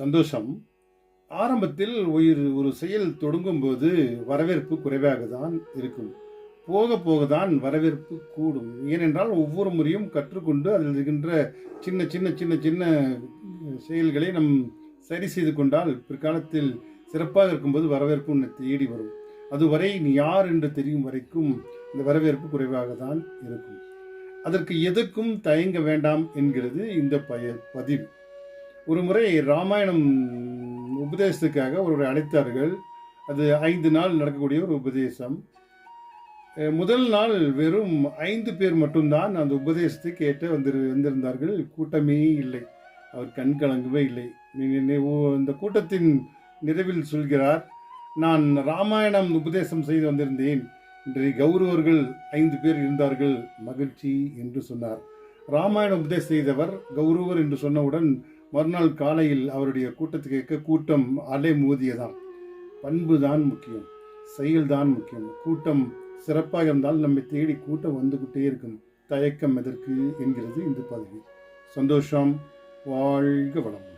சந்தோஷம். ஆரம்பத்தில் உயிர் ஒரு செயல் தொடங்கும்போது வரவேற்பு குறைவாக தான் இருக்கும். போக போக தான் வரவேற்பு கூடும். ஏனென்றால் ஒவ்வொரு முறையும் கற்றுக்கொண்டு அதில் இருக்கின்ற சின்ன சின்ன சின்ன சின்ன செயல்களை நம் சரி செய்து கொண்டால் பிற்காலத்தில் சிறப்பாக இருக்கும்போது வரவேற்பு உன்னை தேடி வரும். அதுவரை நீ யார் என்று தெரியும் வரைக்கும் இந்த வரவேற்பு குறைவாக தான் இருக்கும். அதற்கு எதற்கும் தயங்க வேண்டாம் என்கிறது இந்த பய பதிவு. ஒரு முறை ராமாயணம் உபதேசத்துக்காக ஒருவரை அழைத்தார்கள். அது ஐந்து நாள் நடக்கக்கூடிய ஒரு உபதேசம். முதல் நாள் வெறும் ஐந்து பேர் மட்டும்தான் அந்த உபதேசத்தை கேட்டு வந்திரு வந்திருந்தார்கள். கூட்டமே இல்லை. அவர் கண் கலங்கவே இல்லை. ஓ- இந்த கூட்டத்தின் நிறைவில் சொல்கிறார் நான் ராமாயணம் உபதேசம் செய்து வந்திருந்தேன். இன்றைய கௌரவர்கள் ஐந்து பேர் இருந்தார்கள். மகிழ்ச்சி என்று சொன்னார். ராமாயண உபதேசம் செய்தவர் கௌரவர் என்று சொன்னவுடன் மறுநாள் காலையில் அவருடைய கூட்டத்துக்கு கேட்க கூட்டம் அலை மோதியதாம். பண்பு தான் முக்கியம் செயல்தான் முக்கியம். கூட்டம் சிறப்பாக இருந்தால் நம்மை தேடி கூட்டம் வந்துகிட்டே இருக்கும். தயக்கம் எதற்கு? என்கிறது இந்த பதவி. சந்தோஷம் வாழ்க வளம்